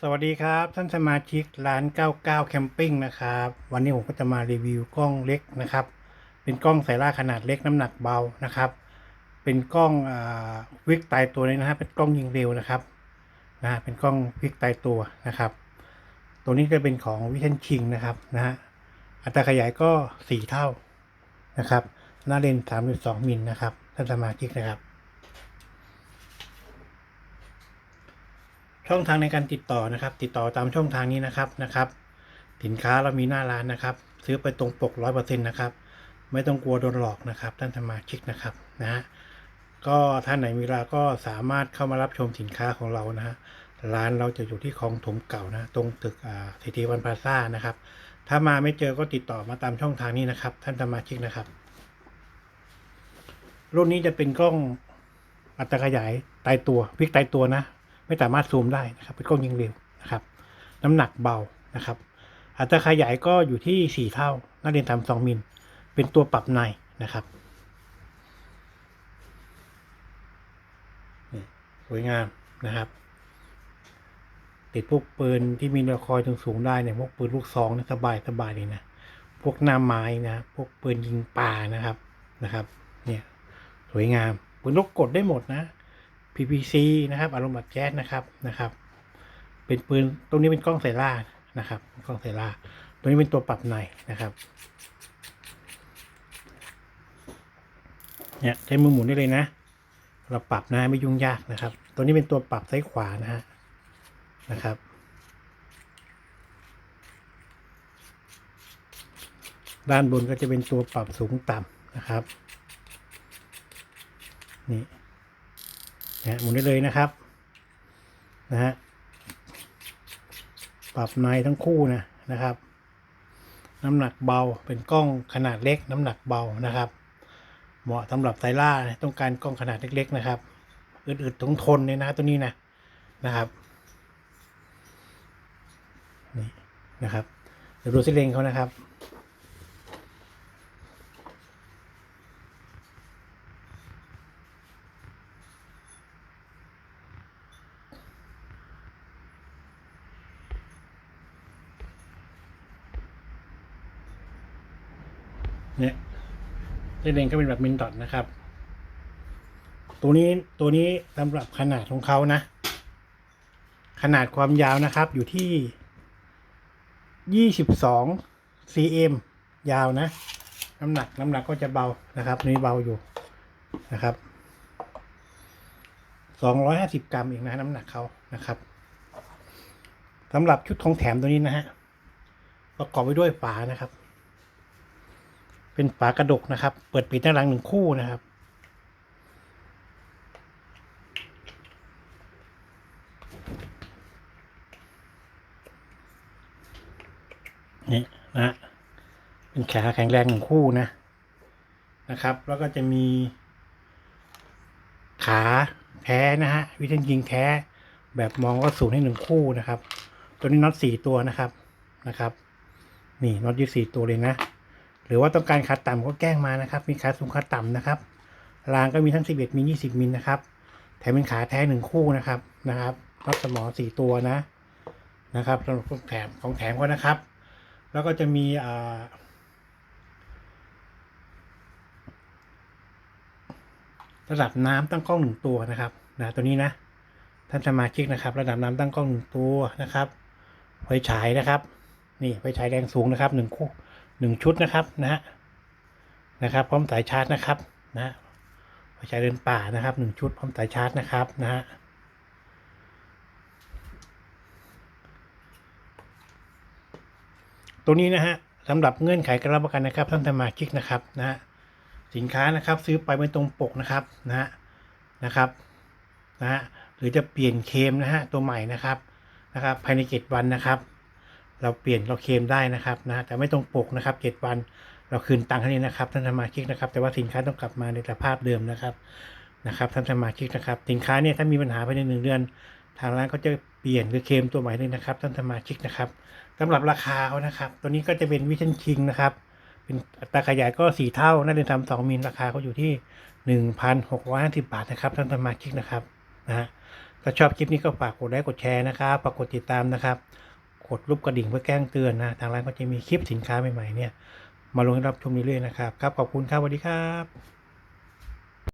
สวัสดีครับท่านสมาชิกร้าน 99 แคมปิ้งนะครับ วันนี้ผมก็จะมารีวิวกล้องเล็กนะครับ เป็นกล้องสายล่าขนาดเล็กน้ำหนักเบานะครับ เป็นกล้องอาวิกตายตัวเลยนะฮะเป็นกล้องยิงเร็วนะครับนะฮะเป็นกล้องวิกตายตัวนะครับ ตัวนี้จะเป็นของวิเทนคิงนะครับนะฮะอัตราขยายก็ 4 เท่านะครับ หน้าเลนส์3.2มิลนะครับท่านสมาชิกนะครับ ช่องทางในการติดต่อนะครับ ติดต่อตามช่องทางนี้นะครับนะครับ สินค้าเรามีหน้าร้านนะครับ ซื้อไปตรงปกร้อยเปอร์เซ็นต์นะครับ ไม่ต้องกลัวโดนหลอกนะครับ ท่านสมาชิกนะครับนะฮะก็ท่านไหนมีเวลาก็สามารถเข้ามารับชมสินค้าของเรานะฮะร้านเราจะอยู่ที่คลองถมเก่านะ ตรงตึกอ่าทีทีวันพลาซ่านะครับ ถ้ามาไม่เจอก็ติดต่อมาตามช่องทางนี้นะครับ ท่านสมาชิกนะครับ รุ่นนี้จะเป็นกล้องอัตราขยายตายตัวพลิกตายตัวนะ ไม่สามารถซูมได้นะครับเป็นกล้องยิงเร็วนะครับ น้ำหนักเบานะครับ อัตราขยายก็อยู่ที่สี่เท่านักเรียนทำสองมิล เป็นตัวปรับในนะครับสวยงามนะครับ ติดพวกปืนที่มีแนวคอยตึงสูงได้เนี่ยพวกปืนลูกซองเนี่ยสบายสบายเลยนะพวกหน้าไม้นะพวกปืนยิงป่านะครับนะครับ เนี่ยสวยงามปืนลูกกดได้หมดนะ PPC นะครับอารมณ์แบบแจ๊สนะครับนะครับ เป็นปืนตรงนี้เป็นกล้องไซล่านะครับ กล้องไซล่าตัวนี้เป็นตัวปรับในนะครับเนี่ยใช้มือหมุนได้เลยนะ เราปรับนะไม่ยุ่งยากนะครับ ตัวนี้เป็นตัวปรับซ้ายขวานะฮะนะครับด้านบนก็จะเป็นตัวปรับสูงต่ำนะครับ นี่ นะหมุนได้เลยนะครับนะฮะปรับในทั้งคู่นะนะครับ น้ำหนักเบาเป็นกล้องขนาดเล็ก น้ำหนักเบานะครับ เหมาะสำหรับไซล่าต้องการกล้องขนาดเล็ก ๆ นะครับอึดๆทนทนเลยนะตัวนี้นะนะครับนี่นะครับเดี๋ยวดูซิเลงเขานะครับ เส้นเลนก็เป็นแบบมินดอทนะครับ ตัวนี้ตัวนี้สำหรับขนาดของเขานะ ขนาดความยาวนะครับอยู่ที่ยี่สิบสอง cm ยาวนะ น้ำหนักน้ำหนักก็จะเบานะครับนี่เบาอยู่นะครับสองร้อยห้าสิบกรัมเองนะน้ำหนักเขานะครับสำหรับชุดของแถมตัวนี้นะฮะประกอบไปด้วยฝานะครับ เป็นฝากระดกนะครับ เปิดปิดหน้าหลังหนึ่งคู่นะครับ นี่นะเป็นขาแข็งแรงหนึ่งคู่นะนะครับ แล้วก็จะมี ขาแท้นะฮะวิธียิงแท้แบบมองก็ศูนย์ให้หนึ่งคู่นะครับ ตัวนี้น็อตสี่ตัวนะครับนะครับ นี่น็อตยี่สี่ตัวเลยนะ หรือว่าต้องการขาต่ำก็แกล้งมานะครับ มีขาสูงขาต่ำนะครับ รางก็มีทั้ง 11มิล20มิลนะครับ แถมเป็นขาแท้หนึ่งคู่นะครับนะครับน็อตสมอสี่ตัวนะนะครับสำหรับของแถมของแถมก็นะครับ แล้วก็จะมีอ่าระดับน้ำตั้งกล้องหนึ่งตัวนะครับนะตัวนี้นะ ท่านสมาชิกนะครับ ระดับน้ำตั้งกล้องหนึ่งตัวนะครับไฟฉายนะครับ นี่ไฟฉายแรงสูงนะครับหนึ่งคู่ หนึ่งชุดนะครับนะฮะนะครับพร้อมสายชาร์จนะครับนะไฟฉายเดินป่านะครับหนึ่งชุดพร้อมสายชาร์จนะครับนะฮะตัวนี้นะฮะสำหรับเงื่อนไขการรับประกันนะครับท่านสมาชิกนะครับนะฮะสินค้านะครับซื้อไปไม่ตรงปกนะครับนะฮะนะครับนะฮะหรือจะเปลี่ยนเคมนะฮะตัวใหม่นะครับนะครับ ภายในเจ็ดวันนะครับ เราเปลี่ยนเราเคลมได้นะครับนะแต่ไม่ตรงปกนะครับเจ็ดวันเราคืนตังค์ให้นะครับท่านสมาชิกนะครับ แต่ว่าสินค้าต้องกลับมาในสภาพเดิมนะครับนะครับท่านสมาชิกนะครับ สินค้าเนี่ยถ้ามีปัญหาภายในหนึ่งเดือน ทางร้านก็จะเปลี่ยนหรือเคลมตัวใหม่เลยนะครับท่านสมาชิกนะครับสำหรับราคาเขานะครับ ตัวนี้ก็จะเป็นวิชันคิงนะครับ เป็นอัตราขยายก็สี่เท่าน่าจะทำสองมิลราคาก็อยู่ที่หนึ่งพันหกร้อยห้าสิบบาทนะครับท่านสมาชิกนะครับนะถ้าชอบคลิปนี้ก็ฝากกดไลค์กดแชร์นะครับฝากกดติดตามนะครับ กดรูปกระดิ่งเพื่อแจ้งเตือนนะทางร้านก็จะมีคลิปสินค้าใหม่ๆเนี่ยมาลงให้รับชมเรื่อยๆนะครับครับขอบคุณครับสวัสดีครับ